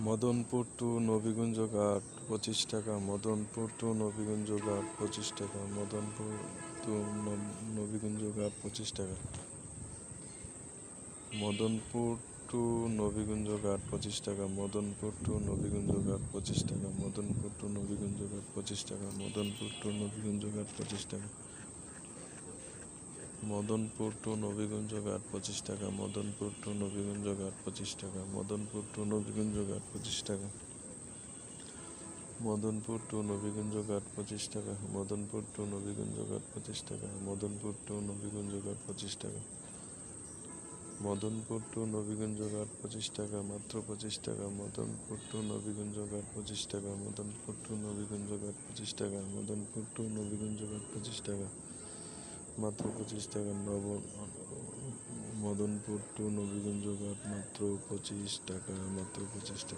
Madanpur two Nabiganj ঘাট পঁচিশ টাকা, মদনপুর টু নবীগঞ্জ ঘাট পঁচিশ টাকা, মদনপুর টু নবীগঞ্জ ঘাট পঁচিশ টাকা। মদনপুর টু নবীগঞ্জ ঘাট পঁচিশ টাকা, মদনপুর টু নবীগঞ্জ ঘাট পঁচিশ টাকা, মদনপুর টু নবীগঞ্জ ঘাট পঁচিশ টাকা, মদনপুর টু নবীগঞ্জ ঘাট পঁচিশ টাকা। মদনপুর টু নবীগঞ্জ ঘাট পঁচিশ টাকা মদনপুর টু নবীগঞ্জ ঘাট পঁচিশ টাকা মদনপুর টু নবীগঞ্জ ঘাট পঁচিশ টাকা মদনপুর টু নবীগঞ্জ ঘাট পঁচিশ টাকা মদনপুর টু নবীগঞ্জ ঘাট পঁচিশ টাকা মদনপুর টু নবীগঞ্জ ঘাট পঁচিশ টাকা মদনপুর টু নবীগঞ্জ ঘাট পঁচিশ টাকা মাত্র পঁচিশ টাকা মদনপুর টু নবীগঞ্জ ঘাট পঁচিশ টাকা মদনপুর টু নবীগঞ্জ ঘাট পঁচিশ টাকা মদনপুর টু নবীগঞ্জ ঘাট পঁচিশ টাকা মাত্র পঁচিশ টাকা নব মদনপুর টু নবীগঞ্জ ঘাট মাত্র পঁচিশ টাকা মাত্র পঁচিশ টাকা।